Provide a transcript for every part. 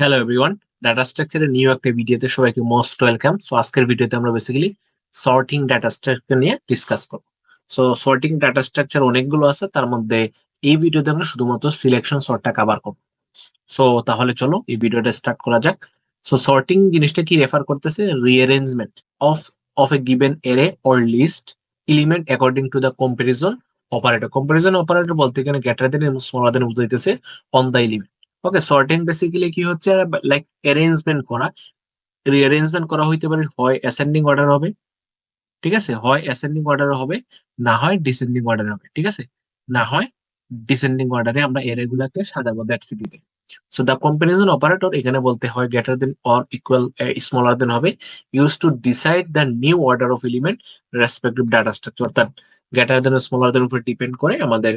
Hello everyone data স্ট্রাকচারের new একটা ভিডিওতে সবাইকে মোস্ট ওয়েলকাম সো আজকের ভিডিওতে আমরা বেসিক্যালি সর্টিং ডাটা স্ট্রাকচার নিয়ে ডিসকাস করব। সো সর্টিং ডাটা স্ট্রাকচার অনেকগুলো আছে, তার মধ্যে এই ভিডিওতে আমরা শুধুমাত্র সিলেকশন সর্টটা কভার করব। সো তাহলে চলো এই ভিডিওটা স্টার্ট করা যাক। সো সর্টিং জিনিসটা কি রেফার করতেছে? Rearrangement of of a given array or list element according to the comparison operator comparison operator বলতে এখানে গ্রেটার দেন এবং smaller than বুঝাইতেছে on the element okay sorting basically কি হচ্ছে? লাইক অ্যারেঞ্জমেন্ট করা। Rearrangement করা হইতে পারে, হয় অ্যাসেন্ডিং অর্ডার হবে, ঠিক আছে? হয় অ্যাসেন্ডিং অর্ডার হবে, না হয় ডিসেন্ডিং অর্ডার হবে, ঠিক আছে? না হয় ডিসেন্ডিং অর্ডারে আমরা এরে গুলাকে সাজাবো that's it so the comparison operator এখানে বলতে হয় greater than or equal smaller than হবে। Use to decide the new order of element respective data structure অর্থাৎ গ্রেটার দেন স্মলার দেন উপর ডিপেন্ড করে আমাদের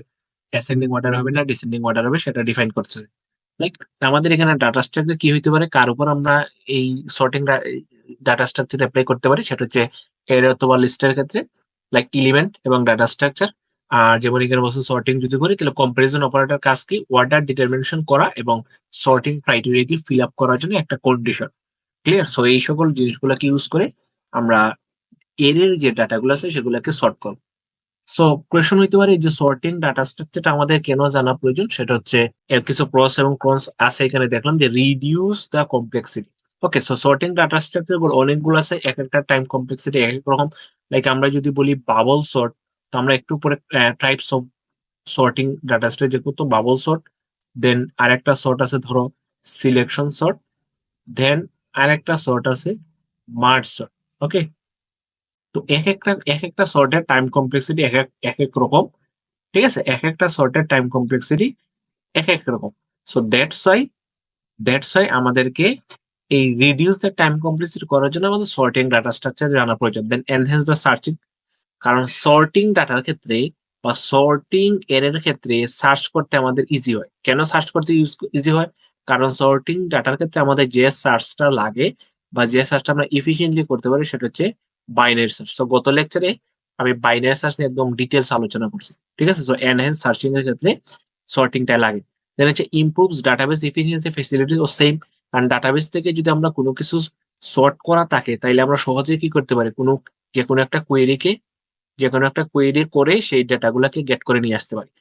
অ্যাসেন্ডিং অর্ডার হবে না ডিসেন্ডিং অর্ডার হবে, সেটা ডিফাইন করছে লাইক আমাদের এখানে ডাটা স্ট্রাকচার কি হইতে পারে? কার উপর আমরা এই সর্টিং ডাটা স্ট্রাকচার অ্যাপ্লাই করতে পারি? সেটা হচ্ছে এর অথবা লিস্টের ক্ষেত্রে লাইক এলিমেন্ট এবং ডাটা স্ট্রাকচার আর যেমন এখানে বলছে সর্টিং যদি করি, তাহলে কম্পারিজন অপারেটর কাজ কি? অর্ডার ডিটারমিনেশন করা এবং সর্টিং ক্রাইটেরিয়া কি ফিল আপ করার জন্য একটা কন্ডিশন ক্লিয়ার সো এই সকল জিনিসগুলোকে ইউজ করে আমরা এর যে ডাটাগুলো আছে, সেগুলোকে সর্ট করব। সো কোয়েশন হইতে পারে যে সর্টিং ডাটা স্ট্রাকচারটা আমাদের কেন জানা প্রয়োজন? সেটা হচ্ছে, এর কিছু প্রস এবং ক্রস আছে এখানে দেখলাম যে reduce the complexity okay so sorting data structure অনেকগুলো আছে, এক একটা টাইম কমপ্লেক্সিটি এক এক রকম। লাইক আমরা যদি বলি বাবল সর্ট তো আমরা একটু পরে types of sorting data structure করতো বাবল সর্ট দেন আরেকটা সর্ট আছে ধরো সিলেকশন সর্ট দেন আরেকটা সর্ট আছে মার্চ সর্ট ওকে তো এক একটা এক একটা সর্টের টাইম কমপ্লেক্সিটি এক এক এক রকম, ঠিক আছে? এক একটা সর্টের টাইম কমপ্লেক্সিটি এক এক রকম। So that's why that's why আমাদেরকে এই রিডিউস দ্য টাইম কমপ্লেক্সিটি করার জন্য আমাদের সর্টিং ডাটা স্ট্রাকচার জানা প্রয়োজন। দেন এনহেন্স দ্য সার্চিং কারণ সর্টিং ডাটার ক্ষেত্রে বা সর্টিং এর ক্ষেত্রে সার্চ করতে আমাদের ইজি হয়। কেন সার্চ করতে ইউজ ইজি হয়? কারণ সর্টিং ডাটার ক্ষেত্রে আমাদের যে সার্চটা লাগে বা যে সার্চটা আমরা ইফিসিয়েন্টলি করতে পারি, সেটা হচ্ছে বাইনারি সার্চ সো গত লেকচারে আমি বাইনারি সার্চ নিয়ে একদম ডিটেলস আলোচনা করছি। ঠিক আছে? সো এনহ্যান্স সার্চিং এর ক্ষেত্রে সর্টিংটা লাগে। দেন হচ্ছে ইমপ্রুভস ডাটাবেস এফিসিয়েন্সি ফেসিলিটি ও সেম কারণ ডাটাবেস থেকে যদি আমরা কোনো কিছু সর্ট করা থাকে, তাইলে আমরা সহজে কি করতে পারি? কোনো যে কোনো একটা কোয়েরিকে যে কোনো একটা কোয়েরি করে সেই ডাটাগুলোকে গেট করে নিয়ে আসতে পারি।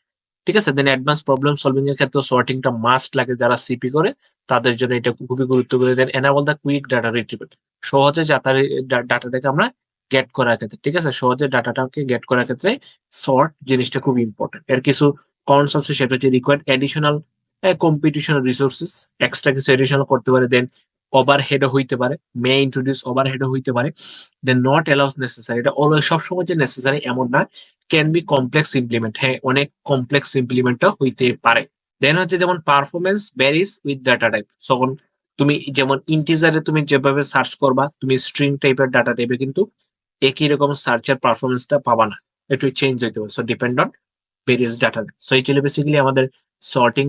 ঠিক আছে? দেন অ্যাডভান্স প্রবলেম সলভিং এর ক্ষেত্রে সর্টিংটা মাস্ট লাগে যারা সিপি করে, তাদের জন্য এটা খুবই গুরুত্বপূর্ণ। Then enable the quick data retrieval সহজে ডাটাটাকে আমরা গেট করার ক্ষেত্রে, ঠিক আছে? সহজে ডাটাটাকে গেট করার ক্ষেত্রে শর্ট জিনিসটা খুব ইম্পর্টেন্ট এর কিছু কনস আছে, সেটা হচ্ছে required additional competitional resources extra কিছু এডিশনাল করতে পারে। দেন ওভার হেডও হইতে পারে মে ইন্ট্রোডিউস ওভার হেডও হইতে পারে দেন নট অ্যালাউস নেসেসারি এটা অলওয়েজ সবসময় যে নেসেসারি এমন না ক্যান বি কমপ্লেক্স ইমপ্লিমেন্ট হ্যাঁ অনেক কমপ্লেক্স ইমপ্লিমেন্টও হইতে পারে। দেন হচ্ছে যেমন performance varies with data type তখন তুমি যেমন ইন্টিজারে তুমি যেভাবে সার্চ করবা, তুমি স্ট্রিং টাইপের ডাটা টাইপে কিন্তু একই রকম সার্চের পারফরমেন্সটা পাবা না, একটু চেঞ্জ হইতে পারে so depend on various data so এই ছিল বেসিক্যালি আমাদের সর্টিং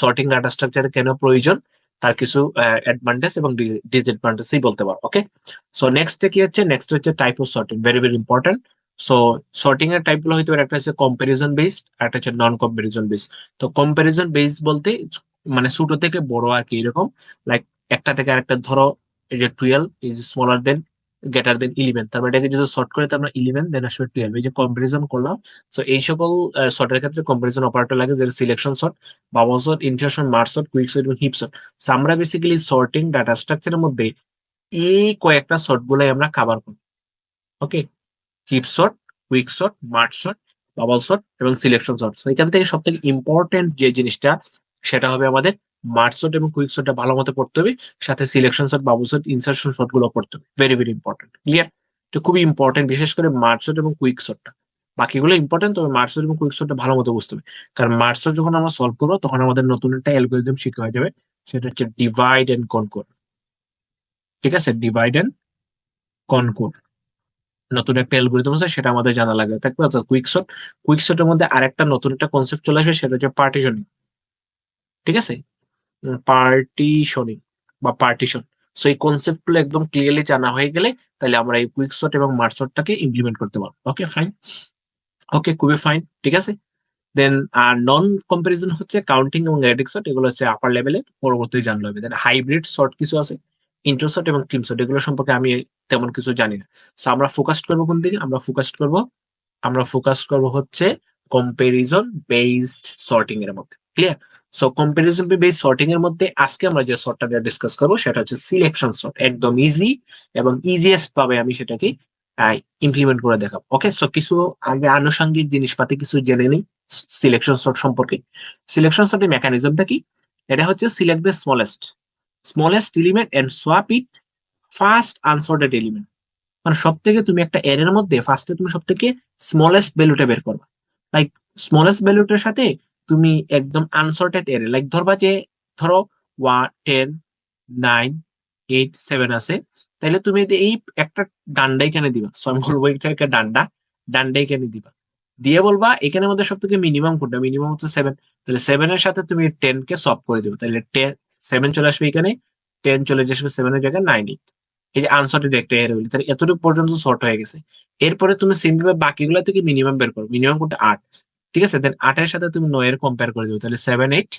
সর্টিং ডাটা স্ট্রাকচার কেন প্রয়োজন? তার কিছু অ্যাডভান্টেজ এবং ডিসঅ্যাডভান্টেজই বলতে পারো ওকে সো নেক্সট কি হচ্ছে? নেক্সট হচ্ছে type of sorting very very important so sorting এর টাইপগুলো হইতে পারে, একটা হচ্ছে কম্পারিজন বেসড একটা হচ্ছে নন কম্পারিজন বেসড তো কম্পারিজন বেস বলতে মানে ছোট থেকে বড় আর কি, এরকম লাইক একটা থেকে আরেকটা, ধরো, এই যে twelve is smaller than greater than eleven তারপর এটাকে যদি শর্ট করে আমরা ইলেভেন দেন আসবে টুয়েলভ এই যে কম্পারিজন করলাম তো এই সকল শর্টের ক্ষেত্রে কম্পারিজন অপারেটর লাগে, যেটা selection sort bubble sort insertion merge sort quick sort এবং হিপ শর্ট আমরা বেসিক্যালি শর্টিং ডাটা স্ট্রাকচারের মধ্যে এই কয়েকটা শর্ট গুলাই আমরা কাভার করি। Okay heap sort quick sort merge sort bubble sort এবং সিলেকশন শর্ট এখান থেকে সব থেকে ইম্পর্টেন্ট যে জিনিসটা, সেটা হবে আমাদের মার্চ শট এবং কুইক শটটা ভালো মতো পড়তে হবে, সাথে selection sort bubble sort insertion শটগুলো পড়তে হবে। ভেরি ভেরি ইম্পর্টেন্ট ক্লিয়ার তো খুবই ইম্পর্টেন্ট বিশেষ করে মার্চ শট এবং কুইক শটটা। বাকিগুলো ইম্পর্টেন্ট তবে মার্চ শট এবং কুইক শটটা ভালো মতো বুঝতে হবে। কারণ মার্চ শট যখন আমরা সলভ করব, তখন আমাদের নতুন একটা অ্যালগোরিদম শিখে হয়ে যাবে, সেটা হচ্ছে ডিভাইড এন্ড কনকোর ঠিক আছে? ডিভাইড এন্ড কনকোর নতুন একটা অ্যালগোরিদম আছে, সেটা আমাদের জানা লাগে থাকবে অর্থাৎ কুইক শটের মধ্যে আরেকটা নতুন একটা কনসেপ্ট চলে আসবে, সেটা হচ্ছে পার্টিশনিং ঠিক আছে? পার্টিশনিং বা পার্টিশন সো এই কনসেপ্টগুলো একদম ক্লিয়ারলি জানা হয়ে গেলে তাহলে আমরা এই কুইক শট এবং মার্চ শটটাকে ইমপ্লিমেন্ট করতে পারব। ওকে ফাইন ওকে খুবই ফাইন ঠিক আছে? দেন আর নন কম্পারিজন হচ্ছে কাউন্টিং এবং রেডিক শট এগুলো হচ্ছে আপার লেভেলে পরবর্তী জানলে হবে। দেন হাইব্রিড শর্ট কিছু আছে ইন্টারশট এবং টিম শট এগুলো সম্পর্কে আমি তেমন কিছু জানি না। সো আমরা ফোকাস করব কোন দিকে? আমরা ফোকাস করব, আমরা ফোকাস করব হচ্ছে কম্পারিজন বেসড শর্টিং এর মধ্যে। Clear so comparison based sorting এর মধ্যে আজকে আমরা যে শর্টটা ডিসকাস করব, সেটা হচ্ছে সিলেকশন শর্ট একদম ইজি এবং ইজিয়েস্ট ভাবে আমি সেটাকে ইমপ্লিমেন্ট করে দেখাবো। ওকে সো কিছু আগে আনুষঙ্গিক জিনিসপাতি কিছু জেনে নিই সিলেকশন শর্ট সম্পর্কে। সিলেকশন শর্টের মেকানিজমটা কি? এটা হচ্ছে select the smallest smallest element and swap it first unsorted element মানে সব থেকে তুমি একটা এর মধ্যে ফার্স্টে তুমি সব থেকে স্মলেস্ট ভ্যালুটা বের করবা। লাইক স্মলেস্ট ভ্যালুটার সাথে তুমি একদম আনসর্টেড এর লাইক ধরবা যে ধরো one ten nine eight seven আছে তাহলে তুমি এই একটা ডান্ডাই কেন দিবা সো আমি বলব এটা একটা ডান্ডা ডান্ডাই কেন দিবা। দিয়ে বলবা এখানের মধ্যে সব থেকে মিনিমাম কোনটা? মিনিমাম হচ্ছে সেভেন তাহলে সেভেন এর সাথে তুমি টেন কে সব করে দিবে। তাহলে সেভেন চলে আসবে এখানে টেন চলে আসবে সেভেনের জায়গায় নাইন এইট এই যে আনসর্টেড একটা এর হইলে তাহলে এতটুকু পর্যন্ত শর্ট হয়ে গেছে। এরপরে তুমি সিম্পল বাকিগুলো থেকে মিনিমাম বের করো। মিনিমাম কোনটা? আট। ঠিক আছে? দেন আটের সাথে তুমি নয়ের কম্পেয়ার করে দেবে তাহলে সেভেন এইট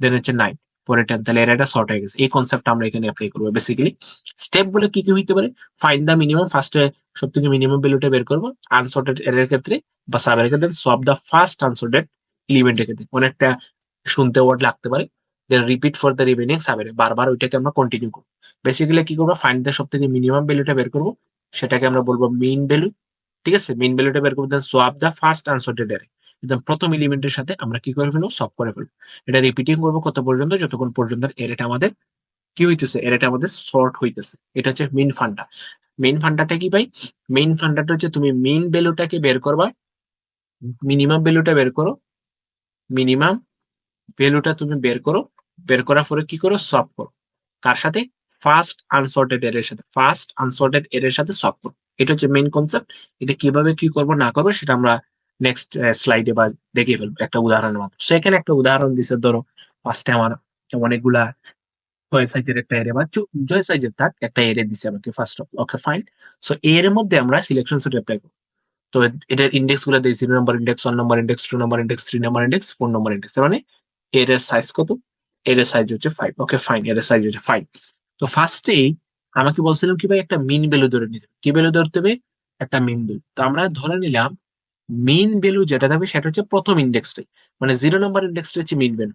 দেন হচ্ছে নাইন পরে টেন তাহলে একটা শর্ট হয়ে গেছে। এই কনসেপ্ট আমরা এখানে অ্যাপ্লাই করব বেসিক্যালি স্টেপগুলো কি কি হইতে পারে? ফাইন দা মিনিমাম ফার্স্টে সব থেকে মিনিমাম ভ্যালুটা বের করব আনসর্টেড এর ক্ষেত্রে বা সাবের ক্ষেত্রে সব দা ফার্স্ট আনসর্টেড এলিমেন্টের ক্ষেত্রে। অনেকটা শুনতে ওয়ার্ড লাগতে পারে। Then repeat for the remaining subarray বারবার ওইটাকে আমরা কন্টিনিউ করব। বেসিক্যালি কি করব? ফাইন্ড দা সব থেকে মিনিমাম ভ্যালুটা বের করব। সেটাকে আমরা বলব মেইন ভ্যালু ঠিক আছে? মেইন ভ্যালুটা বের করব then swap the first unsorted এর। একদম প্রথম এলিমেন্টের সাথে আমরা কি করে ফেলব? সব করে ফেলব। এটা রিপিটিং করব কত পর্যন্ত, যতক্ষণ পর্যন্ত এরেটা আমাদের কি হইতেছে? এরেটা আমাদের শর্ট হইতেছে। এটা হচ্ছে মেইন ফান্ডা মেইন ফান্ডাটা কি ভাই? মেইন ফান্ডাটা হচ্ছে তুমি মেইন ভ্যালুটাকে বের করবা মিনিমাম ভ্যালুটা বের করো মিনিমাম ভ্যালুটা তুমি বের করো, বের করার পরে কি করো? সব করো। কার সাথে? ফার্স্ট আনসর্টেড এর সাথে। ফার্স্ট আনসর্টেড এর সাথে সব করো। এটা হচ্ছে মেইন কনসেপ্ট এটা কীভাবে কি করব না করব সেটা আমরা নেক্সট স্লাইডে বা দেখে ফেলব। একটা উদাহরণের মাত্র সেখানে একটা উদাহরণ দিছে, ধরো ফার্স্টে আমার অনেকগুলা জয় সাইজের একটা এরিয়া বা জয় সাইজের থাক একটা এরিয়া দিছে আমাকে first of okay fine so এর মধ্যে আমরা সিলেকশন সেট অ্যাপ্লাই করব। তো এটার ইন্ডেক্সগুলো দিই zero number index one number index two number index three number index four number index মানে এর সাইজ কত? এর সাইজ হচ্ছে ফাইভ ওকে ফাইন এর সাইজ হচ্ছে ফাইভ তো ফার্স্টেই আমাকে বলছিলাম কি ভাই, একটা মিন ভ্যালু ধরে নিতে। কি ভ্যালু ধরতে হবে? একটা মিন ভ্যালু তো আমরা ধরে নিলাম মিন ভ্যালু যেটা থাকবে সেটা হচ্ছে প্রথম ইন্ডেক্সটাই মানে জিরো নাম্বার ইন্ডেক্সটা হচ্ছে মিন ভ্যালু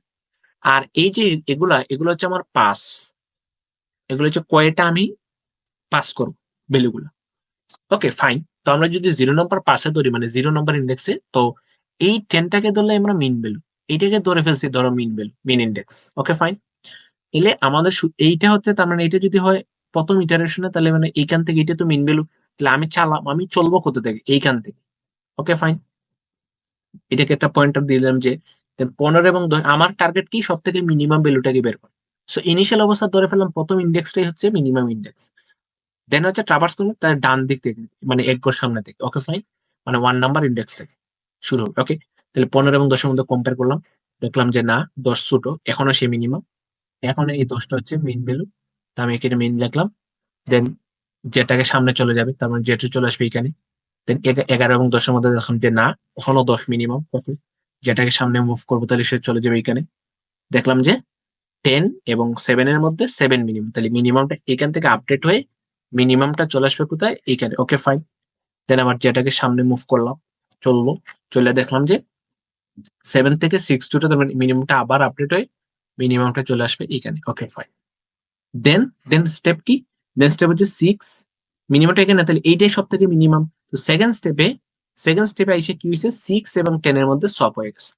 আর এই যে এগুলা, এগুলো হচ্ছে আমার পাস এগুলো হচ্ছে কয়টা আমি পাস করব ভ্যালুগুলো ওকে ফাইন তো আমরা যদি জিরো নাম্বার পাসে ধরি মানে জিরো নাম্বার ইন্ডেক্সে তো এই টেনটাকে ধরলে আমরা মিন ভ্যালু এইটাকে ধরে ফেলছি, ধরো min value min index okay fine এলে আমাদের এইটা হচ্ছে, তার মানে এটা যদি হয় প্রথম ইটারেশনে তাহলে মানে এইখান থেকে এটা তো মিন ভ্যালু তাহলে আমি চালাম, আমি চলবো কোথা থেকে? এইখান থেকে। ওকে ফাইন এটাকে একটা পয়েন্টার দিলাম যে পনেরো এবং আমার টার্গেট কি? সব থেকে মিনিমাম ভ্যালুটাকে বের করে সো ইনিশিয়াল অবস্থা ধরে ফেললাম, প্রথম ইন্ডেক্সটাই হচ্ছে মিনিমাম ইন্ডেক্স দেন হচ্ছে ট্রাভার্স করব তার ডান দিক থেকে মানে এক গোর সামনে থেকে। ওকে ফাইন মানে ওয়ান নাম্বার ইন্ডেক্স থেকে শুরু হবে ওকে তাহলে পনেরো এবং দশের মধ্যে কম্পেয়ার করলাম, দেখলাম যে না, দশ ছোট, এখনও সে মিনিমাম এখন এই দশটা হচ্ছে মেইন ভ্যালু তা আমি এখানে মেন লিখলাম। দেন যেটাকে সামনে চলে যাবে, তার মানে যেটা চলে আসবে এখানে। এগারো এবং দশের মধ্যে দেখলাম যে না এখনও দশ মিনিমাম কত যেটাকে সামনে মুভ করব, তাহলে সে চলে যাবে এখানে। দেখলাম যে টেন এবং সেভেন এর মধ্যে সেভেন মিনিমাম তাহলে মিনিমামটা এখান থেকে আপডেট হয়ে মিনিমামটা চলে আসবে কোথায়? এইখানে ওকে ফাইন দেন আবার যেটাকে সামনে মুভ করলাম, চলল, চলে দেখলাম যে সেভেন থেকে সিক্স টুটা মিনিমামটা আবার আপডেট হয়ে মিনিমামটা চলে আসবে এখানে ওকে ফাইন দেন দেন স্টেপ কি? দেন স্টেপ হচ্ছে সিক্স মিনিমামটা এখানে, তাহলে এইটাই সব থেকে মিনিমাম তো সেকেন্ড স্টেপে সেকেন্ড স্টেপে এসে কি হয়েছে? সিক্স এবং টেন এর মধ্যে সব হয়ে গেছে।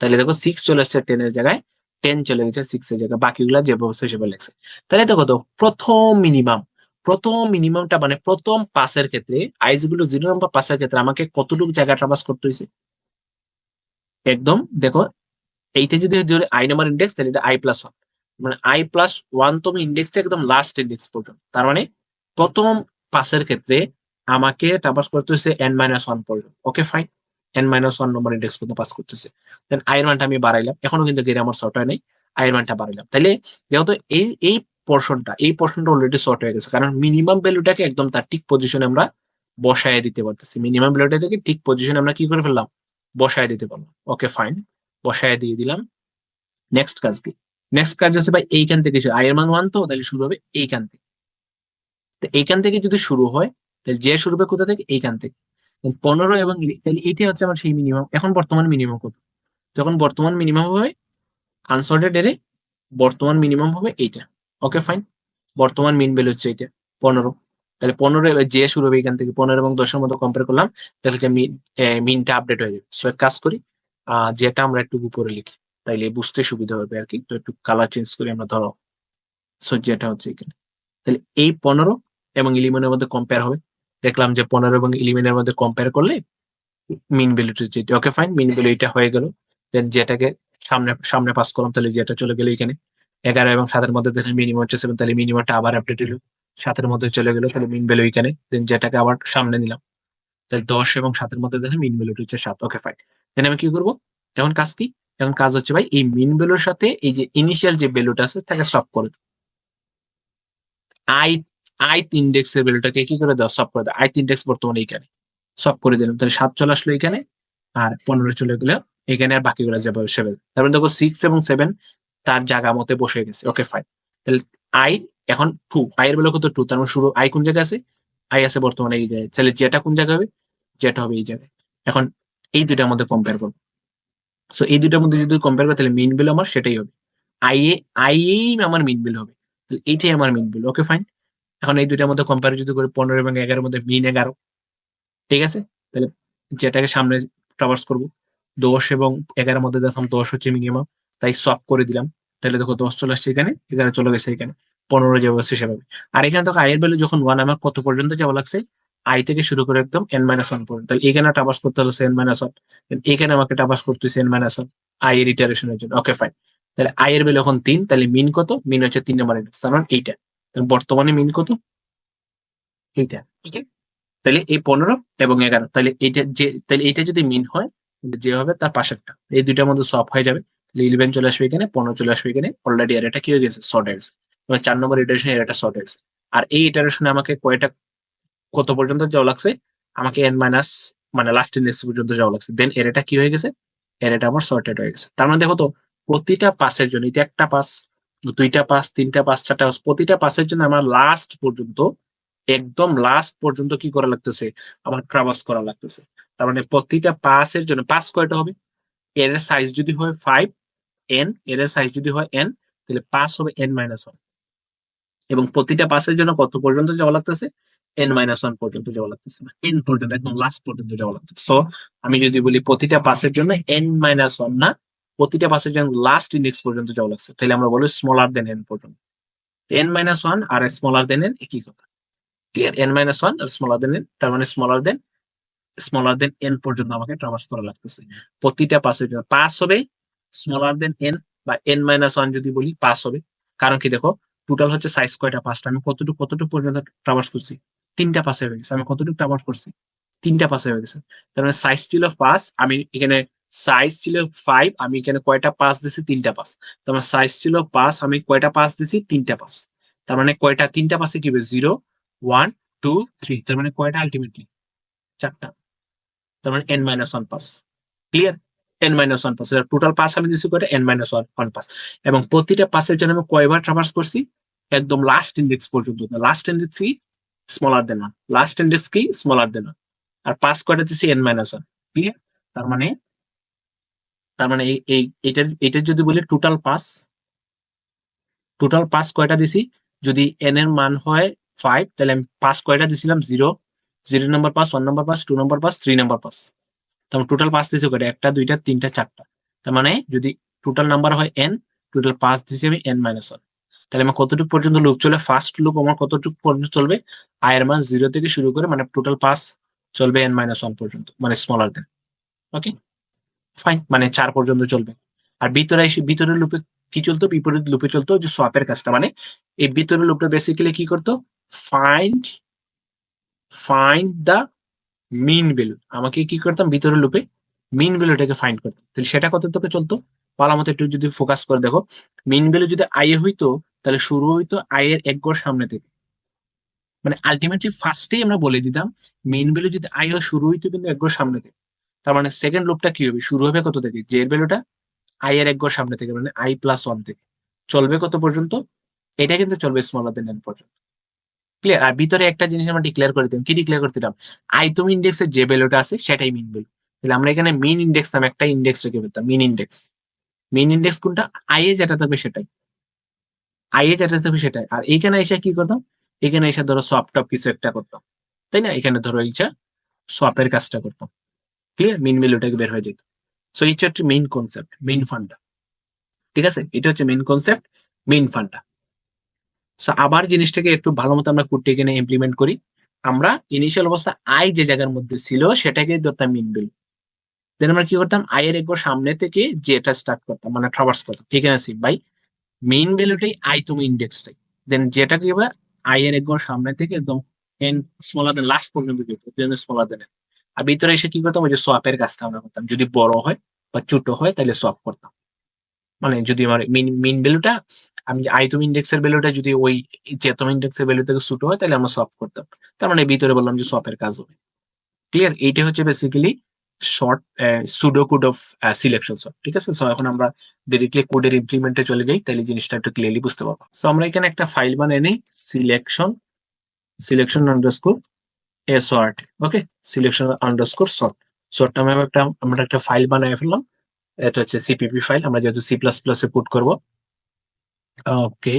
তাহলে দেখো সিক্স চলে আসছে টেন এর জায়গায় টেন চলে গেছে সিক্স এর জায়গায়। বাকিগুলা যে ব্যবস্থা সেভাবে লেগছে তাহলে দেখো তো, প্রথম মিনিমাম প্রথম মিনিমামটা মানে প্রথম পাসের ক্ষেত্রে আইসগুলো জিরো নাম্বার পাসের ক্ষেত্রে আমাকে কতটুকু জায়গা ট্রাভার্স করতে হয়েছে? একদম, দেখো এইটা যদি আই নাম্বার ইন্ডেক্স তাহলে এটা আই প্লাস ওয়ান মানে আই প্লাস ওয়ান তম ইন্ডেক্সটা একদম লাস্ট ইন্ডেক্স পর্যন্ত। তার মানে প্রথম পাসের ক্ষেত্রে আমাকে ট্রাভার্স করতেছে এন মাইনাস ওয়ান পর্যন্ত। Okay fine N minus one number index পর্যন্ত পাস করতেছে। দেন আয়ের মানটা আমি বাড়াইলাম। এখনও কিন্তু গেরে আমার শর্ট হয় নাই আয়ের মানটা বাড়াইলাম। তাহলে যেহেতু এই এই পোর্শনটা এই পোর্শনটা অলরেডি শর্ট হয়ে গেছে, কারণ মিনিমাম ভ্যালুটাকে একদম তার ঠিক পজিশনে আমরা বসায় দিতে পারতেছি। মিনিমাম ভ্যালুটাকে ঠিক পজিশনে আমরা কি করে ফেললাম? বসায় দিতে পারলাম। ওকে ফাইন বসায় দিয়ে দিলাম। নেক্সট কাজ কি? নেক্সট কাজ হচ্ছে ভাই এইখান থেকে আয়ের মান ওয়ান তো তাহলে শুরু হবে এইখান থেকে। তো এইখান থেকে যদি শুরু হয় তাহলে যে শুরু হবে কোথা থেকে? এইখান থেকে। পনেরো এবং তাহলে এইটাই হচ্ছে আমার সেই মিনিমাম এখন বর্তমান মিনিমাম কত? যখন বর্তমান মিনিমাম হবে আনসর্টেড এর বর্তমান মিনিমাম হবে এইটা। ওকে ফাইন বর্তমান মিন ভ্যালু হচ্ছে এইটা, পনেরো। তাহলে পনেরো এবার যে শুরু হবে এখান থেকে, পনেরো এবং দশের মতো কম্পেয়ার করলাম, তাহলে যে মিনটা আপডেট হয়ে যাবে। সো এক কাজ করি যেটা আমরা একটু উপরে লিখি, তাইলে বুঝতে সুবিধা হবে আর কি। তো একটু কালার চেঞ্জ করি আমরা ধরো। সো যেটা হচ্ছে এখানে। তাহলে এই পনেরো এবং ইলিমেনের মধ্যে কম্পেয়ার হবে। দেখলাম যে পনেরো এবং ইলিমেনের মধ্যে কম্পেয়ার করলে মিন ভ্যালুটা যেটা ওকে ফাইন মিন ভ্যালু এটা হয়ে গেল। দেন যেটাকে সামনে সামনে পাস করলাম, তাহলে যেটা চলে গেল এখানে। এগারো এবং সাতের মধ্যে দেখেন মিনিমাম হচ্ছে সেভেন তাহলে মিনিমামটা আবার আপডেট হলো। সাতের মধ্যে চলে গেল, তাহলে মিন ভ্যালু এখানে। দেন যেটাকে আবার সামনে নিলাম, তাহলে দশ এবং সাতের মধ্যে দেখেন মিন ভ্যালুটা হচ্ছে সাত। ওকে ফাইন দেন আমি কি করব? এখন কাজ কি? এখন কাজ হচ্ছে ভাই, এই মিন ভ্যালুর সাথে এই যে ইনিশিয়াল যে ভ্যালুটা আছে, তাকে সব করে আই আইথ ইন্ডেক্স এর ভ্যালুটাকে কি করে দাও? সব করে দাও। আইথ ইন্ডেক্স বর্তমানে এইখানে। সব করে দিলাম। তাহলে সাত চলে আসলো এখানে আর পনেরো চলে গেলো। এখানে আর বাকিগুলো যাবে সেভেন তারপরে দেখো সিক্স এবং সেভেন তার জায়গা মতে বসে গেছে। ওকে ফাইন তাহলে আই এখন টু আই এর বেলা কত? টু তার মানে শুরু আই কোন জায়গায় আছে? আই আছে বর্তমানে এই জায়গায়। তাহলে যেটা কোন জায়গায় হবে? যেটা হবে এই জায়গায়। এখন এই দুইটার মধ্যে কম্পেয়ার করব। সো এই দুইটার মধ্যে যদি কম্পেয়ার করি, তাহলে মিন বিল আমার সেটাই হবে। আই এ আই এই আমার মিন বিল হবে। তাহলে এইটাই আমার মিন বিল ওকে ফাইন এখন এই দুইটার মধ্যে কম্পেয়ার যদি করি পনেরো এবং এগারোর মধ্যে মিন এগারো। ঠিক আছে? তাহলে যেটাকে সামনে ট্রাভার্স করব, দশ এবং এগারোর মধ্যে দেখলাম দশ হচ্ছে মিনিমাম তাই সব করে দিলাম। তাহলে দেখো দশ চলে আসছে এখানে, এগারো চলে গেছে এখানে, পনেরো যাব সেভাবে। আর এখানে দেখো আয়ের ভ্যালু যখন ওয়ান আমার কত পর্যন্ত যাওয়া লাগছে? আই থেকে শুরু করে একদম এন মাইনাস ওয়ান পর্যন্ত। তাহলে এখানে টাবাস করতে হলো এন মাইনাস ওয়ান এখানে আমাকে টাবাস করতেছে এন মাইনাস ওয়ান আই এর ইটারেশনের জন্য। ওকে ফাইন তাহলে আই এর ভ্যালু এখন তিন, তাহলে মিন কত? মিন হচ্ছে তিন নম্বর তার মানে এইটা। বর্তমানে মিন কত? এইটা। ঠিক তাহলে এই পনেরো এবং এগারো তাহলে এইটা যে তাহলে এইটা যদি মিন হয় যে হবে তার পাশেরটা এই দুইটার মধ্যে সব হয়ে যাবে। তাহলে ইলেভেন চলে আসবে এখানে পনেরো চলে আসবে এখানে অলরেডি আর এটা কি হয়ে গেছে? শর্ট গেছে এবং চার নম্বর ইটারেশন এর এটা শর্ট গেছে আর এই ইটারেশনে আমাকে কয়টা কত পর্যন্ত যাওয়া লাগছে? আমাকে এন মাইনাস মানে লাস্ট ইন্ডেক্স পর্যন্ত যাওয়া লাগছে। দেন এর এটা কি হয়ে গেছে? এর এটা আমার শর্টেড হয়ে গেছে। তার মানে দেখো তো প্রতিটা পাসের জন্য এটা একটা পাস দুইটা পাস তিনটা পাস চারটা পাস প্রতিটা পাসের জন্য আমার লাস্ট পর্যন্ত, একদম লাস্ট পর্যন্ত কি করা লাগতেছে? আমার ট্রাভার্স করা লাগতেছে। তার মানে প্রতিটা পাসের জন্য পাস কয়টা হবে? এর সাইজ যদি হয় ফাইভ এন এর সাইজ যদি হয় এন তাহলে পাস হবে এন মাইনাস ওয়ান এবং প্রতিটা পাসের জন্য কত পর্যন্ত যাওয়া লাগতেছে? এন মাইনাস ওয়ান পর্যন্ত যাওয়া লাগতেছে। না এন পর্যন্ত, একদম লাস্ট পর্যন্ত যাওয়া লাগতেছে। সো আমি যদি বলি প্রতিটা পাসের জন্য এন মাইনাস ওয়ান না প্রতিটা পাসের জন্য লাস্ট ইন্ডেক্স পর্যন্ত যাওয়া লাগছে। তাহলে আমরা বলি স্মলার দেন এন পর্যন্ত। এন মাইনাস ওয়ান আর স্মলার দেন এন একই কথা। ক্লিয়ার এন মাইনাস ওয়ান আর স্মলার দেন এন তার মানে smaller than smaller than N পর্যন্ত আমাকে ট্রাভার্স করা লাগতেছে। প্রতিটা জন্য পাস হবে স্মলার দেন এন বা এন মাইনাস ওয়ান যদি বলি পাস হবে। কারণ কি দেখো টোটাল হচ্ছে সাইজ কয়টা পাঁচটা আমি কতটুকু কতটুকু পর্যন্ত ট্রাভার্স করছি? তিনটা পাসে হয়ে গেছে। আমি কতটুকু ট্রাভার্স করছি? তিনটা পাসে হয়ে গেছে। তার মানে সাইজ ছিল পাস আমি এখানে সাইজ ছিল ফাইভ আমি এখানে কয়টা পাস দিছি? তিনটা পাস তার মানে সাইজ ছিল পাস আমি কয়টা পাস দিছি? তিনটা পাস তার মানে কয়টা, তিনটা পাসে কি হবে? জিরো ওয়ান টু থ্রি তার মানে কয়টা আলটিমেটলি চারটা। তার মানে N minus one pass clear N minus one pass total pass আমি দিচ্ছি কয়টা? N minus one one pass এবং প্রতিটা পাসের জন্য আমি কয়বার ট্রাভার্স করছি? একদম লাস্ট ইন্ডেক্স পর্যন্ত। লাস্ট ইন্ডেক্স কি? স্মলার দেন লাস্ট ইন্ডেক্স কি? স্মলার দেন আর পাস কয়টা দিচ্ছি এন মাইনাস ওয়ান ক্লিয়ার তার মানে তার মানে এই এটার এটার যদি বলি টোটাল পাস টোটাল পাস কয়টা দিছি? যদি এন এর মান হয় ফাইভ তাহলে আমি পাস কয়টা দিছিলাম? Zero zero number pass one number pass two number pass three number pass তারপর টোটাল পাস দিছি কয়টা? একটা, দুইটা, তিনটা, চারটা। তার মানে যদি টোটাল নাম্বার হয় এন টোটাল পাস দিছি আমি এন মাইনাস ওয়ান তাহলে আমার কতটুকু পর্যন্ত লুপ চলে? ফার্স্ট লুপ আমার কতটুকু পর্যন্ত চলবে? আই এর মান জিরো থেকে শুরু করে মানে টোটাল পাস চলবে এন মাইনাস ওয়ান পর্যন্ত মানে স্মলার দেন ওকে ফাইন মানে চার পর্যন্ত চলবে। আর ভিতরে ভিতরের লুপে কি চলতো? বিপরীত লুপে চলতো যে সোয়াপের কাজটা। মানে এই ভিতরের লুপটা বেসিক্যালি কি করতো? Find find the min value আমাকে কি করতাম? ভিতরের লুপে মিন ভ্যালুটাকে ফাইন্ড করতাম। তাহলে সেটা কত তোকে চলতো? পালা মতো একটু যদি ফোকাস করে দেখো। মিন ভ্যালু যদি এ হইতো, তাহলে শুরু হইতো আই এর এক গড় সামনে থেকে। মানে আলটিমেটলি ফার্স্টেই আমরা বলে দিতাম মেইন ভ্যালু যদি এর শুরু হইতো কিন্তু এক গড় সামনে থেকে। তার মানে সেকেন্ড লুপটা কি হবে? শুরু হবে কত থেকে? যে এর ভ্যালুটা আই এর এক ঘর সামনে থেকে মানে আই প্লাস ওয়ান থেকে। চলবে কত পর্যন্ত? এটা কিন্তু চলবে স্মলার দেন পর্যন্ত। ক্লিয়ার আর ভিতরে একটা জিনিস আমরা ডিক্লেয়ার করে দিলাম। কি ডিক্লেয়ার করতে দিলাম? আই তুমি ইন্ডেক্সের যে ভ্যালুটা আছে, সেটাই মিন ভ্যালু তাহলে আমরা এখানে মিন ইন্ডেক্স নামে একটা ইন্ডেক্স রেখে ফেলতাম মিন ইন্ডেক্স মিন ইন্ডেক্স কোনটা? আই এ যেটা থাকবে সেটাই। আই এ যেটা থাকবে সেটাই। আর এইখানে এসে কি করতাম? এখানে এসে ধরো সফট টপ কিছু একটা করতাম। তাই না? এখানে ধরো এইটা সোয়াপের কাজটা করতাম। ক্লিয়ার মিন ভ্যালু ভ্যালুটাকে বের হয়ে যেত। সো এইটা হচ্ছে মেইন কনসেপ্ট মেইন ফান্ডা ঠিক আছে? এটা হচ্ছে main concept main funda so আবার জিনিসটাকে একটু ভালো মতো আমরা কোডটি এখানে ইমপ্লিমেন্ট করি। আমরা ইনিশিয়াল অবস্থা আই যে জায়গার মধ্যে ছিল সেটাকে ধরতাম মিন ভ্যালু দেন আমরা কি করতাম? আই এর একবার সামনে থেকে যেটা স্টার্ট করতাম মানে ট্রাভার্স করতাম। এখানে আসি বাই মেইন ভ্যালুটাই আই তুমি ইন্ডেক্সটাই দেন যেটা কি হবে আই এর একবার সামনে থেকে একদম এন স্মলার দেন লাস্ট পর্যন্ত যেত দেন স্মলার দেন আর ভিতরে এসে কি করতাম? ওই যে সোয়াপের কাজটা আমরা করতাম। যদি বড় হয় বা ছোট হয়, তাহলে সোয়াপ করতাম। মানে যদি আমার মিন মিন ভ্যালুটা আমি আইতম ইন্ডেক্সের ভ্যালুটা যদি ওই চেতম ইন্ডেক্সের ভ্যালু থেকে ছোট হয়, তাহলে আমরা সোয়াপ করতাম। তার মানে ভিতরে বললাম যে সোয়াপের কাজ হবে। ক্লিয়ার এইটা হচ্ছে basically sort pseudo code of selection সব ঠিক আছে? সো এখন আমরা ডিরেক্টলি কোডের ইমপ্লিমেন্টে চলে যাই, তাহলে জিনিসটা একটু ক্লিয়ারলি বুঝতে পারব। সো আমরা এখানে একটা ফাইল বানিয়ে নিই selection selection underscore sort okay selection underscore sort sort নামে একটা, আমরা একটা ফাইল বানিয়ে ফেললাম। এটা হচ্ছে সিপিপি ফাইল আমরা যেহেতু সি প্লাস প্লাসে পুট করব। ওকে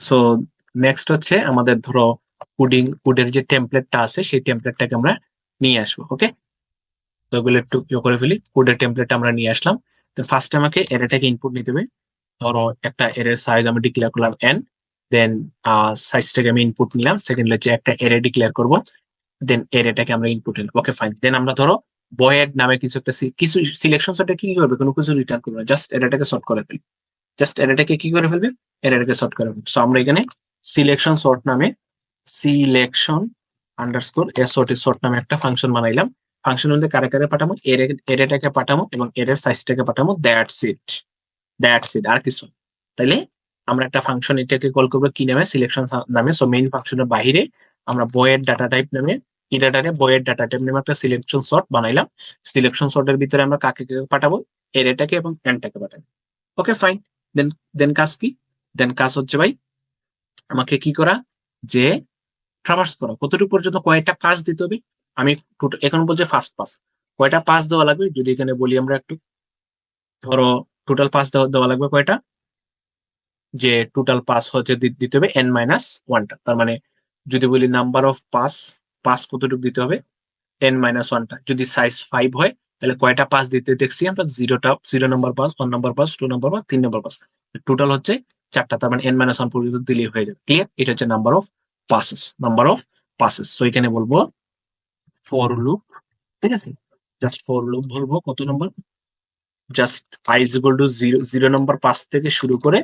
সো নেক্সট হচ্ছে আমাদের ধরো কোডিং কোডের যে টেমপ্লেটটা আছে, সেই টেমপ্লেটটাকে আমরা নিয়ে আসব ওকে তো এগুলো একটু ইয়ে করে ফেলি। কোডের টেমপ্লেট আমরা নিয়ে আসলাম। তো ফার্স্ট আমাকে এরেটাকে ইনপুট নিতে হবে। ধরো একটা এরের সাইজ আমি ডিক্লেয়ার করলাম এন দেন সাইজ সাইজটাকে আমি ইনপুট নিলাম সেকেন্ড হচ্ছে একটা এরে ডিক্লেয়ার করব দেন এরেটাকে আমরা ইনপুট নিলাম। ওকে ফাইন দেন আমরা ধরো বয়েড নামে কিছু একটা কিছু সিলেকশন সেটা কি করবে? কোনো কিছু রিটার্ন করবে না। জাস্ট এরেটাকে সর্ট করে ফেলবে। জাস্ট এরেটাকে কি করে ফেলবে? এরেটাকে সর্ট করে ফেলবে। সো আমরা এখানে সিলেকশন সর্ট নামে সিলেকশন আন্ডারস্কোর এসওট সর্ট নামে একটা ফাংশন বানাইলাম। ফাংশন মধ্যে কারে কারে পাঠাবো? এরে এরেটাকে পাঠাবো এবং এরের সাইজটাকে পাঠাবো। দ্যাটস ইট দ্যাটস ইট আর কিছু তাইলে আমরা একটা ফাংশন এটাকে কল করব কি নামে? সিলেকশন নামে। সো মেইন ফাংশনের বাইরে আমরা বয়ের ডাটা টাইপ নামে এই ডাটারে বয়ের ডাটা টাইপ নামে একটা সিলেকশন সর্ট বানাইলাম। সিলেকশন সর্টের ভিতরে আমরা কাকে পাঠাবো? এরেটাকে এবং এনটাকে পাঠাবো। ওকে ফাইন দেন দেন কাজ কি? দেন কাজ হচ্ছে ভাই, আমাকে কি করা? যে ট্রাভার্স করা। কতটুকু পর্যন্ত কয়টা পাস দিতে হবে? আমি এখন বলছে ফার্স্ট পাস কয়টা পাস দেওয়া লাগবে? যদি এখানে বলি আমরা একটু। ধরো টোটাল পাস দেওয়া লাগবে কয়টা? যে টোটাল পাস হচ্ছে দিতে হবে এন মাইনাস ওয়ানটা তার মানে যদি বলি নাম্বার অফ পাস পাস কতটুকু দিতে হবে? এন মাইনাস ওয়ানটা যদি সাইজ ফাইভ হয়, তাহলে কয়টা পাস দিতে দেখছি আমরা? জিরোটা zero number pass one number pass two number pass তিন নম্বর পাস টোটাল হচ্ছে চারটা, তার মানে এন মাইনাস ওয়ান পর্যন্ত দিলেই হয়ে যাবে। ক্লিয়ার এটা হচ্ছে number of passes number of passes so এখানে বলব ফর লুপ ঠিক আছে? জাস্ট ফর লুপ বলব কত number just I is to zero zero number pass থেকে শুরু করে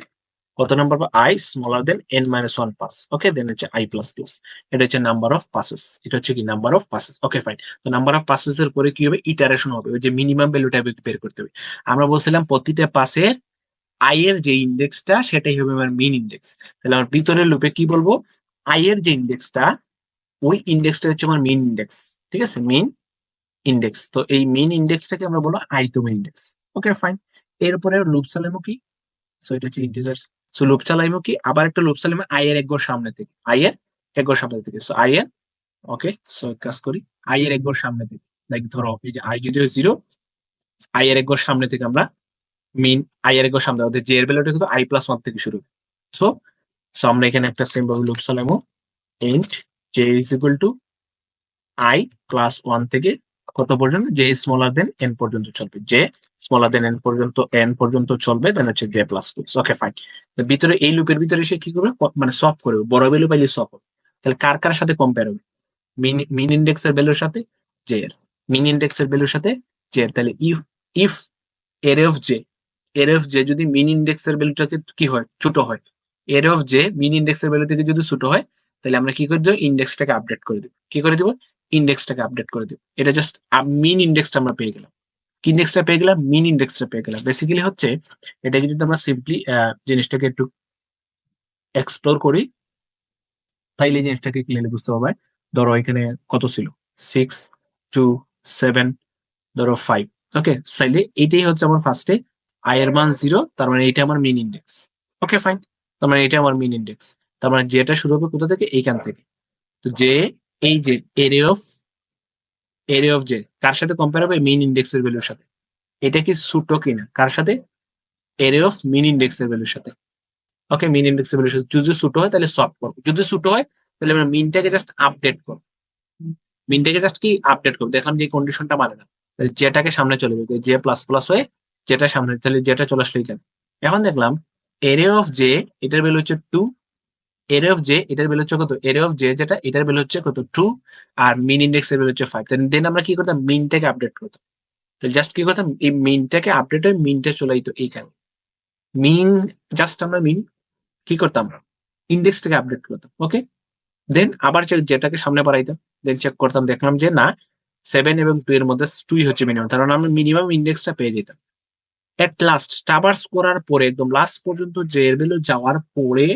কত number I smaller than N minus one pass okay then হচ্ছে আই প্লাস প্লাস এটা হচ্ছে নাম্বার অফ পাসেস এটা হচ্ছে কি? Number of passes okay fine তো নাম্বার অফ পাসেস এর পরে কি হবে? ইটারেশন হবে। ওই যে মিনিমাম ভ্যালুটা বের করতে হবে। আমরা বলছিলাম প্রতিটা পাসের আই এর যে ইন্ডেক্সটা সেটাই হবে আমার মিন ইন্ডেক্স তাহলে আমার ভিতরের লুপে কি বলব? আই এর যে ইন্ডেক্সটা ওই ইন্ডেক্সটা হচ্ছে আমার মেইন ইন্ডেক্স ঠিক আছে? মেইন ইন্ডেক্স তো এই মেইন ইন্ডেক্সটাকে আমরা বলব আইতম ইন্ডেক্স ওকে ফাইন এরপরে লুপ চালাবো কি? সো এটা হচ্ছে ইন্টিজার সো লুপ চালাইবো কি? আবার একটা লুপ চালাইবো আই এর এক ঘর সামনে থেকে। আই এর এক ঘর সামনে থেকে। সো আই এর ওকে সো কাজ করি। আই এর এক ঘর সামনে থেকে। লাইক ধরো, এই যে আই যদি জিরো আই এর এক ঘর সামনে থেকে আমরা মেইন আই এর এক ঘর সামনে ওদের জে এর ভ্যালুটা কিন্তু আই প্লাস ওয়ান থেকে শুরু। সো সো আমরা এখানে একটা সিম্বল লুপ চালাবো int J is equal to I plus one থেকে কত পর্যন্ত? জে স্মলার দেন এন পর্যন্ত চলবে। জে স্মলার দেন এন পর্যন্ত এন পর্যন্ত চলবে দেন হচ্ছে J plus plus okay fine ভিতরে, এই লুপের ভিতরে সে কি করবে? মানে সলভ করবে। বড় ভ্যালু পাইলে সলভ হবে তাহলে কার কার সাথে কম্পেয়ার হবে? মিন ইন্ডেক্স এর ভ্যালুর সাথে জে এর। মিন ইন্ডেক্স এর ভ্যালুর সাথে জে এর। তাহলে if if array of J array of J যদি মিন ইন্ডেক্স এর ভ্যালুটাকে কি হয়? ছোট হয়। Array of J min index এর ভ্যালু থেকে যদি ছোট হয়, তাহলে আমরা কি করে দেবো? ইন্ডেক্সটাকে আপডেট করে দেবো। কি করে দেবো? ইন্ডেক্সটাকে আপডেট করে দেবো। এটা জাস্ট মিন ইন্ডেক্সটা আমরা পেয়ে গেলাম। ইন্ডেক্সটা পেয়ে গেলাম? মিন ইন্ডেক্সটা পেয়ে গেলাম। বেসিক্যালি হচ্ছে এটা যদি আমরা সিম্পলি জিনিসটাকে একটু এক্সপ্লোর করি, তাইলে জিনিসটাকে ক্লিয়ারলি বুঝতে পারবে ধরো এখানে কত ছিল? সিক্স টু সেভেন ধরো ফাইভ ওকে চাইলে এইটাই হচ্ছে আমার ফার্স্টে আই এর মান জিরো তার মানে এটা আমার মিন ইন্ডেক্স ওকে ফাইন তার মানে এটা আমার মিন ইন্ডেক্স তার মানে যেটা শুরু হবে কোথা থেকে? এইখান থেকে। তো যে এই যে এরে অফ এরে অফ যে, কার সাথে কম্পেয়ার হবে? মিন ইন্ডেক্সের ভ্যালুর সাথে। এটা কি ছোটো কিনা? কার সাথে? এরে অফ মিন ইন্ডেক্সের ভ্যালুর সাথে ওকে মিন ইন্ডেক্সের ভ্যালুর সাথে। যদি ছোট হয়, তাহলে সলভ করব। যদি ছোট হয়, তাহলে আমরা মিনটাকে জাস্ট আপডেট করব। মিনটাকে জাস্ট কি? আপডেট করব। দেখলাম যে কন্ডিশনটা মানে না। তাহলে যেটাকে সামনে চলে যাবে। জে প্লাস প্লাস হয়ে যেটা সামনে, তাহলে যেটা চলে আসলো এখানে। এখন দেখলাম এরে অফ জে এটার ভ্যালু হচ্ছে টু এরে অফ জে এটার ভ্যালু হচ্ছে কত? এরে অফ জে যেটা, এটার ভ্যালু হচ্ছে কত? টু আর মিন ইন্ডেক্স এর ভ্যালু হচ্ছে ফাইভ দেন আমরা কি করতাম? মিনটাকে আপডেট করতাম। তো জাস্ট কি করতাম? এই মিনটাকে আপডেট হয়ে মিনটা চলে যেত এইখানে। মিন জাস্ট আমরা মিন কি করতাম? ইন্ডেক্সটাকে আপডেট করতাম ওকে দেন আবার যেটাকে সামনে বাড়াইতাম দেন চেক করতাম, দেখলাম যে না সেভেন এবং টু এর মধ্যে টুই হচ্ছে মিনিমাম কারণ আমরা মিনিমাম ইন্ডেক্সটা পেয়ে যেতাম। এট লাস্ট স্টাবার্স করার পরে, একদম লাস্ট পর্যন্ত যে ভ্যালু যাওয়ার পরে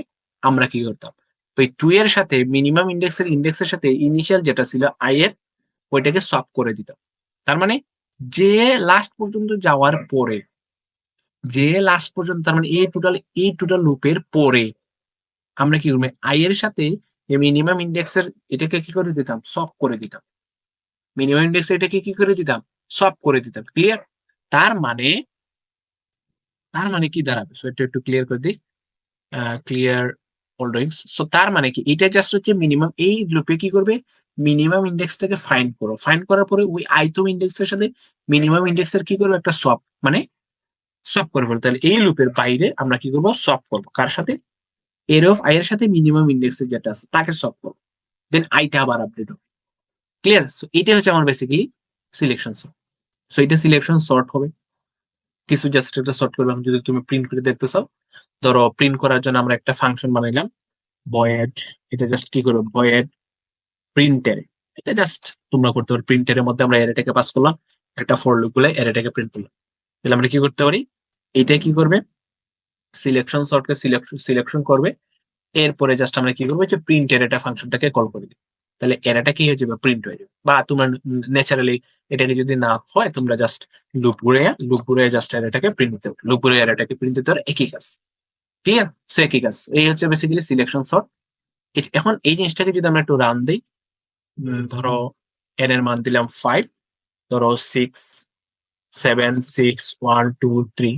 আমরা কি করতাম? ওই টু এর সাথে মিনিমাম ইন্ডেক্সের ইন্ডেক্সের সাথে ইনিশিয়াল যেটা ছিল আই এর, ওইটাকে সব করে দিতাম। তার মানে যে লাস্ট পর্যন্ত যাওয়ার পরে, যে লাস্ট পর্যন্ত, তার মানে এই টোটাল এই টোটাল লুপের পরে আমরা কি করব? আই এর সাথে মিনিমাম ইন্ডেক্সের এটাকে কি করে দিতাম? সব করে দিতাম। মিনিমাম ইন্ডেক্স এটাকে কি করে দিতাম? সব করে দিতাম। ক্লিয়ার তার মানে তার মানে কি দাঁড়াবে? সো এটা একটু ক্লিয়ার করে দিই। ক্লিয়ার হোল্ডিংস সো তার মানে কি? এটা জাস্ট হচ্ছে মিনিমাম এই লুপে কি করবে? মিনিমাম ইন্ডেক্সটাকে ফাইন্ড করো। ফাইন্ড করার পরে ওই আইটম ইন্ডেক্সের সাথে মিনিমাম ইন্ডেক্সের কি করব? একটা সব মানে সব করে ফেলব তাহলে এই লুপের বাইরে আমরা কি করব? সব করব। কার সাথে? এর অফ আই এর সাথে মিনিমাম ইন্ডেক্সের যেটা আছে, তাকে সব করব। দেন আইটা আবার আপডেট হবে। ক্লিয়ার সো এটা হচ্ছে আমার বেসিক্যালি সিলেকশন সর্ট সো এটা সিলেকশন সর্ট হবে। কিছু জাস্ট একটা সর্ট করলাম যদি তুমি প্রিন্ট করে দেখতে চাও, ধরো প্রিন্ট করার জন্য আমরা একটা ফাংশন বানাইলাম বয়েড এটা জাস্ট কি করব? বয়েড প্রিন্টের এটা জাস্ট তোমরা করতে পারো প্রিন্টের মধ্যে আমরা এরেটাকে পাস করলাম, একটা ফর লুপগুলো এরেটাকে প্রিন্ট করলাম। তাহলে আমরা কি করতে পারি? এটা কি করবে? সিলেকশন সর্টকে সিলেকশন সিলেকশন করবে। এরপরে জাস্ট আমরা কি করব? যে প্রিন্ট এরেটা ফাংশনটাকে কল করে দিই তাহলে এরাটা কি হয়ে যাবে? প্রিন্ট হয়ে যাবে। বা তোমরা ন্যাচারালি এটা নিয়ে যদি না হয়, তোমরা জাস্ট লুপ ঘুরে লুপ ঘুরে জাস্ট এরাটাকে প্রিন্ট দিতে লুপ ঘুরে এরাটাকে প্রিন্ট দিতে পারো, একই কাজ। ক্লিয়ার সো একই কাজ। এই হচ্ছে বেসিক্যালি সিলেকশন সর্ট এখন এই জিনিসটাকে যদি আমরা একটু রান দিই ধরো এন এর মান দিলাম ফাইভ ধরো six seven six one two three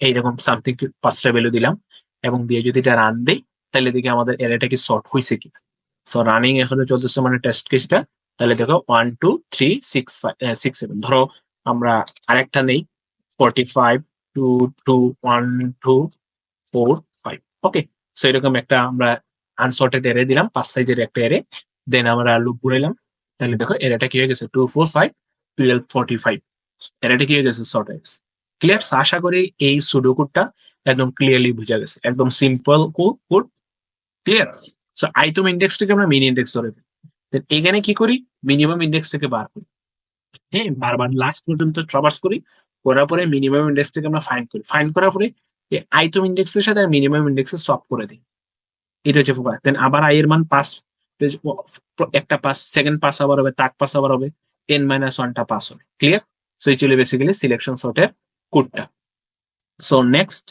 এইরকম সামথিং পাঁচটা ভ্যালু দিলাম এবং দিয়ে যদি এটা রান দিই, তাহলে দেখি আমাদের এরাটা কি শর্ট হয়েছে কিনা। সো রানিং এখনও চলতেছে মানে টেস্ট কেসটা তাহলে দেখো one two three six six seven ধরো আমরা আরেকটা নেই। Forty five two two one two four five okay so এরকম একটা আমরা আনসর্টেড এরে দিলাম পাঁচ সাইজের একটা এরে দেন আমরা লুপ ঘুরাইলাম তাহলে দেখো এরাটা কি হয়ে গেছে? Two four five twelve forty five এরাটা কি হয়ে গেছে? শর্ট গেছে। ক্লিয়ার আশা করি এই সুডো কোডটা একদম ক্লিয়ারলি বোঝা গেছে। একদম simple code clear so item ইন্ডেক্সটাকে আমরা মিনি ইন্ডেক্স ধরে ফেলি। এখানে কি করি? মিনিমাম ইন্ডেক্সটাকে বার করি। হ্যাঁ বারবার লাস্ট পর্যন্ত ট্রাভার্স করি। করার পরে মিনিমাম ইন্ডেক্সটাকে আমরা ফাইন করি। ফাইন করার পরে আইটম ইন্ডেক্সের সাথে মিনিমাম ইন্ডেক্সে সলভ করে দিই। এটা হচ্ছে ফোকাস দেন আবার আই এর মান পাস একটা পাস সেকেন্ড পাস আবার হবে তাক পাস আবার হবে এন মাইনাস ওয়ানটা পাস হবে। ক্লিয়ার সো এই চলে বেসিক্যালি সিলেকশন সর্টের কোডটা সো নেক্সট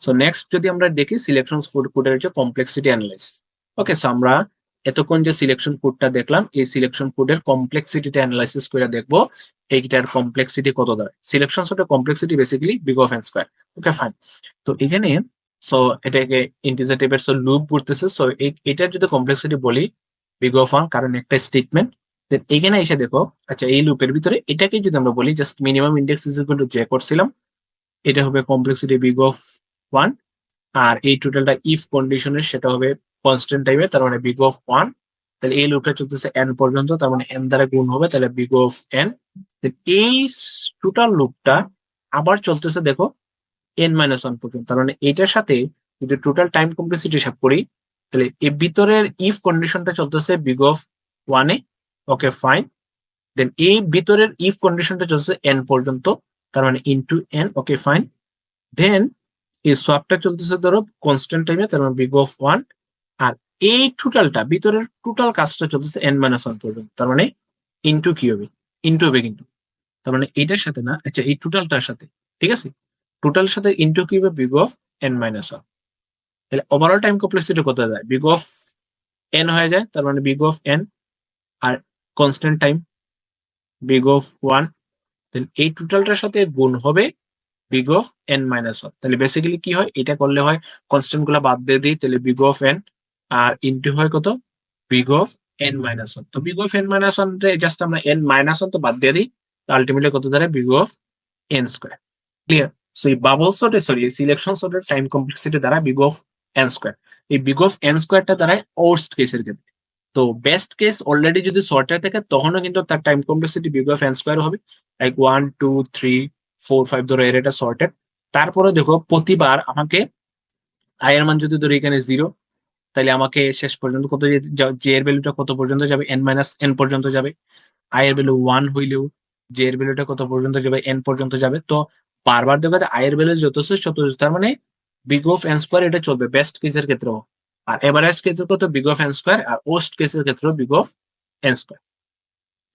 সো নেক্সট যদি আমরা দেখি সিলেকশন কোডের হচ্ছে কমপ্লেক্সিটি অ্যানালাইসিস ওকে সো আমরা এতক্ষণ যে সিলেকশন কোডটা দেখলাম, এই সিলেকশন কোডের কমপ্লেক্সিটিটা অ্যানালাইসিস করে দেখব, এইটার কমপ্লেক্সিটি কত দাঁড়ায়। Selection সর্টের complexity basically big of n square okay fine তো এখানে সো এটাকে ইন্টিজার টাইপের সো লুপ করতেছে সো এটার যদি কমপ্লেক্সিটি বলি বিগ অফ ওয়ান কারণ একটা স্টেটমেন্ট দেন এখানে এসে দেখো আচ্ছা এই লুপের ভিতরে এটাকে যদি আমরা বলি just minimum index is equal to যে করছিলাম, এটা হবে কমপ্লেক্সিটি বিগ অফ ওয়ান আর এই টোটালটা ইফ কন্ডিশনের সেটা হবে কনস্ট্যান্ট টাইপের তার মানে বিগ অফ ওয়ান তাহলে এই লুপটা চলতেছে এন পর্যন্ত, তার মানে এন দ্বারা গুণ হবে, তাহলে বিগ অফ এন এই টোটাল লুপটা আবার চলতেছে দেখো এন মাইনাস ওয়ান পর্যন্ত, তার মানে এটার সাথে যদি টোটাল টাইম কমপ্লেক্সিটি হিসাব করি, তাহলে এর ভিতরের ইফ কন্ডিশনটা চলতেছে বিগ অফ ওয়ানে ওকে ফাইন দেন এই ভিতরের ইফ কন্ডিশনটা চলছে এন পর্যন্ত, তার মানে into n okay fine then এই সোয়াপটা চলতেছে ধরো কনস্ট্যান্ট টাইমে তার মানে বিগ অফ ওয়ান আর এই টোটালটা ভিতরের টোটাল কাজটা চলতেছে এন মাইনাস ওয়ান পর্যন্ত। তার মানে ইনটু কি হবে? ইন্টু হবে কিন্তু। তার মানে এইটার সাথে না আচ্ছা এই টোটালটার সাথে, ঠিক আছে? টোটাল সাথে ইন্টু কি হবে? Big of n minus one তাহলে ওভারঅল টাইম কমপ্লেক্সিটি কত যায়? বিগ অফ এন হয়ে যায়, তার মানে big of n R constant time big of one then এই টোটালটার সাথে গুণ হবে big of n minus one তাহলে বেসিক্যালি কি হয়? এটা করলে হয় কনস্ট্যান্টগুলা বাদ দিয়ে দিই, তাহলে বিগ অফ এন আর ইনটু হয় কত? Big of n minus one তো big of n minus one just আমরা এন মাইনাস ওয়ান তো বাদ দিয়ে দিই আলটিমেটলি কত দাঁড়ায় big of n square clear so এই বাবল সর্টে সরি সিলেকশন সর্টের টাইম কমপ্লেক্সিটি দ্বারা বিগ অফ এন স্কোয়ার এই বিগ অফ এন স্কোয়ারটা দ্বারায় ওর্স্ট কেসের ক্ষেত্রে। তো বেস্ট কেস অলরেডি যদি সর্টের থাকে, তখনও কিন্তু তার time complexity big of n square হবে। Like one two three four five ধরো, এর এটা সর্টেড তারপরে দেখো, প্রতিবার আমাকে আই এর মান যদি ধরো এখানে জিরো তাহলে আমাকে শেষ পর্যন্ত কত জে এর ভ্যালুটা কত পর্যন্ত যাবে? এন মাইনাস এন পর্যন্ত যাবে। আই এর ভ্যালু ওয়ান হইলেও জে এর ভ্যালুটা কত পর্যন্ত যাবে? এন পর্যন্ত যাবে। তো বারবার দেখো আই এর ভ্যালু যত তত তার মানে বিগ অফ এন স্কোয়ার এটা চলবে বেস্ট কেসের ক্ষেত্রেও। আর এভারেজ কেসের কত বিগ অফ এন স্কোয়ার আর ওস্ট কেসের ক্ষেত্রেও বিগ অফ এন স্কোয়ার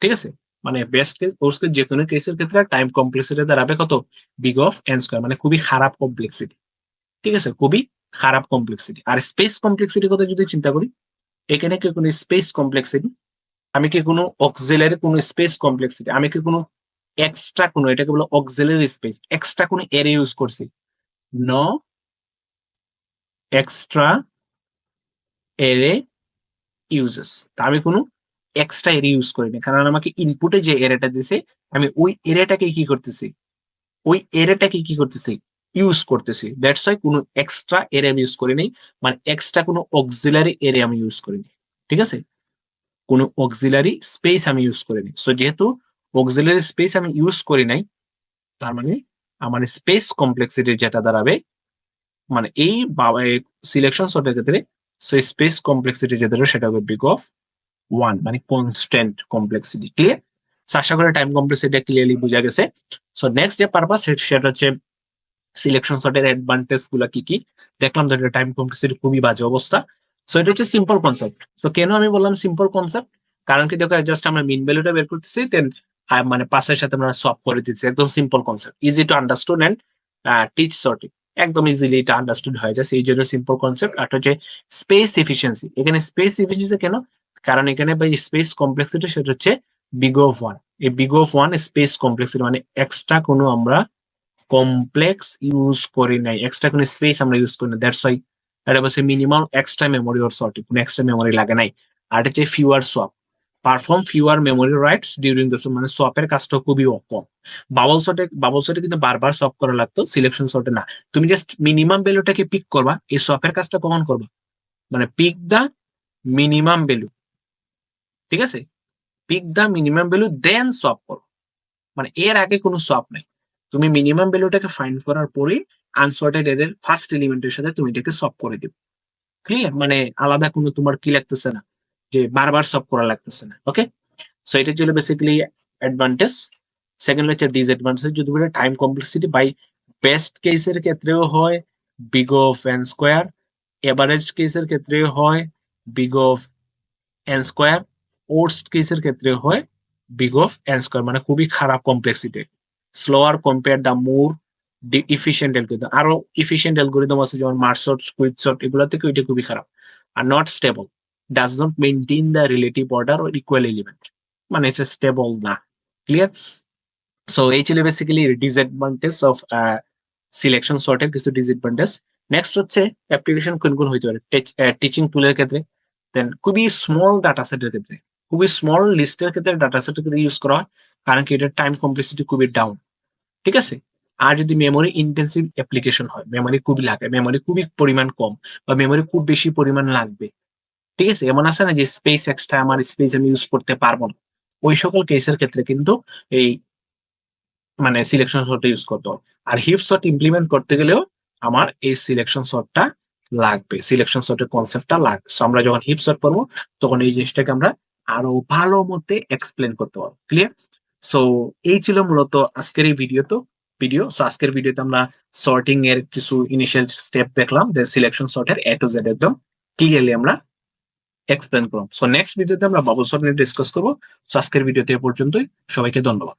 ঠিক আছে? মানে বেস্ট কেস ওস্ট কেস যে কোনো কেসের ক্ষেত্রে টাইম কমপ্লেক্সিটি দাঁড়াবে কত? বিগ অফ এন স্কোয়ার মানে খুবই খারাপ কমপ্লেক্সিটি ঠিক আছে? খুবই খারাপ কমপ্লেক্সিটি আর স্পেস কমপ্লেক্সিটি কথা যদি চিন্তা করি, এখানে কি কোনো স্পেস কমপ্লেক্সিটি আমি কি কোনো অক্সিলারি কোনো স্পেস কমপ্লেক্সিটি আমি কি কোনো এক্সট্রা কোনো, এটাকে বলো অক্সিলারি স্পেস এক্সট্রা কোনো এরে ইউজ করছি? ন এক্সট্রা এরে ইউজেস আমি কোনো এক্সট্রা এরে ইউজ করিনি। কারণ আমাকে ইনপুটে যে এরেটা দিছে, আমি ওই এরেটাকে কি করতেছি? ওই এরেটাকে কি করতেছি? ইউজ করতেছি। দ্যাটস ওয়াই কোনো এক্সট্রা এরে আমি ইউজ করি নাই মানে এক্সট্রা কোনো অক্সিলারি এরে আমি ইউজ করিনি ঠিক আছে? কোনো অক্সিলারি স্পেস আমি ইউজ করিনি সো যেহেতু অক্সিলারি স্পেস আমি ইউজ করি নাই, তার মানে আমার স্পেস কমপ্লেক্সিটি যেটা দাঁড়াবে মানে এই সিলেকশন সর্টের ক্ষেত্রে সো স্পেস কমপ্লেক্সিটি যেটা সেটা হবে বিগ অফ ওয়ান মানে কনস্ট্যান্ট কমপ্লেক্সিটি ক্লিয়ার আশা করে টাইম কমপ্লেক্সিটি ক্লিয়ারলি বোঝা গেছে। সো নেক্সট যে পারপাস সেটা হচ্ছে সিলেকশন সর্টের অ্যাডভান্টেজগুলা কি কি? দেখলাম যে টাইম কমপ্লেক্সিটি খুবই বাজে অবস্থা। সো এটা হচ্ছে সিম্পল কনসেপ্ট তো কেন আমি বললাম সিম্পল কনসেপ্ট কারণ কি দেখো জাস্ট আমরা মিন ভ্যালুটা বের করতেছি দেন মানে পাসের সাথে আমরা সব করে দিচ্ছি। একদম simple concept easy to understood and teach sorting একদম ইজিলি এটা আন্ডারস্টুড হয়ে যায়। সেই জন্য সিম্পল কনসেপ্ট আর হচ্ছে স্পেস এফিসিয়েন্সি এখানে স্পেস এফিসিয়েন্সি কেন? কারণ এখানে বা স্পেস কমপ্লেক্সিটি সেটা হচ্ছে বিগ অফ ওয়ান এই big of one space complexity মানে এক্সট্রা কোনো আমরা কমপ্লেক্স ইউজ করি নাই এক্সট্রা কোনো স্পেস আমরা ইউজ করি না। দ্যাটস ওয়াই এটা বলছে minimum extra memory or sorting কোনো এক্সট্রা মেমোরি লাগে নাই। আর হচ্ছে fewer swap perform fewer memory writes during the মানে সোয়াপের কাজটা খুবই কম। বাবল শটে বাবল শটে কিন্তু বারবার সপ করা লাগতো সিলেকশন শটে না। তুমি জাস্ট মিনিমাম ভ্যালুটাকে পিক করবা, এই সোয়াপের কাজটা কখন করবা। মানে পিক দা মিনিমাম ভ্যালু ঠিক আছে? Pick the minimum value then swap করো। মানে এর আগে কোনো সোয়াপ নাই। তুমি মিনিমাম ভ্যালুটাকে ফাইন্ড করার পরে আনসর্টেড এর ফার্স্ট এলিমেন্টের সাথে তুমি এটাকে সলভ করে দিবে। ক্লিয়ার মানে আলাদা কোনো তোমার কি লাগতেছে না? যে বারবার সলভ করা লাগতেছে না ওকে সো এটা ছিল বেসিক্যালি অ্যাডভান্টেজ সেকেন্ড হচ্ছে ডিসঅ্যাডভান্টেজ যদি বলে টাইম কমপ্লেক্সিটি বাই বেস্ট কেসের ক্ষেত্রেও হয় big of n square average কেসের ক্ষেত্রেও হয় big of n square worst কেসের ক্ষেত্রে হয় বিগ অফ এন স্কোয়ার মানে খুবই খারাপ complexity slower compare the more efficient algorithm আরও ইফিসিয়েন্ট অ্যালগোরিদম আছে যেমন মার্কশট কুইক শট এগুলো থেকে ওইটা খুবই খারাপ আর not stable does not maintain the relative order or equal element মানে এটা স্টেবল না ক্লিয়ার সো এই ছিল বেসিক্যালি ডিসঅ্যাডভান্টেজ অফ সিলেকশন সর্টের কিছু ডিসঅ্যাডভান্টেজ নেক্সট হচ্ছে অ্যাপ্লিকেশন কোন কোন হইতে পারে? টিচিং টুলের ক্ষেত্রে। দেন খুবই স্মল ডাটা সেটের ক্ষেত্রে। খুবই স্মল লিস্টের ক্ষেত্রে ডাটা সেটের ক্ষেত্রে ইউজ করা হয়, কারণ কি এটার টাইম কমপ্লেক্সিটি খুবই ডাউন ঠিক আছে? আর যদি মেমোরি ইন্টেন্সিভ অ্যাপ্লিকেশন হয় মেমোরি খুবই লাগে মেমোরি খুবই পরিমাণ কম বা মেমোরি খুব বেশি পরিমাণ লাগবে, ঠিক আছে? এমন আছে না যে স্পেস এক্সট্রা আমার স্পেস আমি ইউজ করতে পারব না। ওই সকল কেসের ক্ষেত্রে কিন্তু এই মানে সিলেকশন শটটা ইউজ করতে হবে। আর হিপ শট ইমপ্লিমেন্ট করতে গেলেও আমার এই সিলেকশন শটটা লাগবে সিলেকশন শটের কনসেপ্টটা লাগবে। সো আমরা যখন হিপ শট করব, তখন এই জিনিসটাকে আমরা আরও ভালো মতে এক্সপ্লেন করতে পারব। ক্লিয়ার সো এই ছিল মূলত আজকের এই ভিডিও তো ভিডিও সো আজকের ভিডিওতে আমরা সর্টিং এর কিছু ইনিশিয়াল স্টেপ দেখলাম সিলেকশন সর্টের এ টু জেড একদম ক্লিয়ারলি আমরা এক্সপ্লেন করলাম। সো নেক্সট ভিডিওতে আমরা বাবল সর্ট নিয়ে ডিসকাস করব। সো আজকের ভিডিওতে এ পর্যন্তই। সবাইকে ধন্যবাদ।